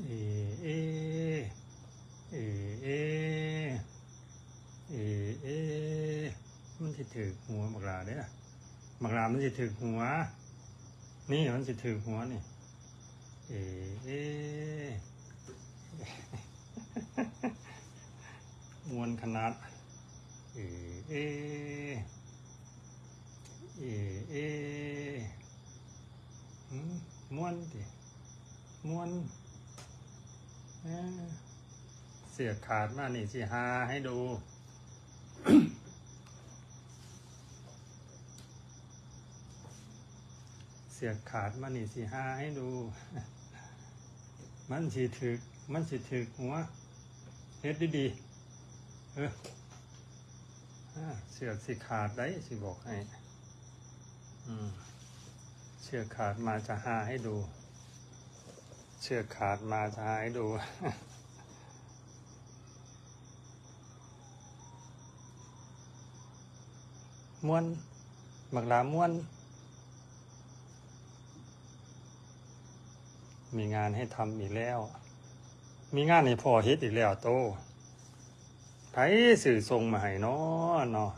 เอเอเอเอเอเอมันจะถือหัวบักลาเด้อบักลามันจะถือหัว นี่มันจะถือหัวนี่เอเอมวนขนาดเอเอเอเอม้วนดิม้วน เสียขาดมานี่สิหาให้ดู เสียขาดมานี่สิหาให้ดู มันสิถึก มันสิถึกหัวเฮ็ดดีๆเออเสือกสิขาดได้สิบอกให้อืมเชือกขาดมาจะหาให้ดู เชือกขาดมาจะหาให้ดู ม้วนบักลาม้วน มีงานให้ทำอีกแล้ว มีงานให้พ่อเฮ็ดอีกแล้วโตไผสื่อทรงมาให้เนาะเนาะ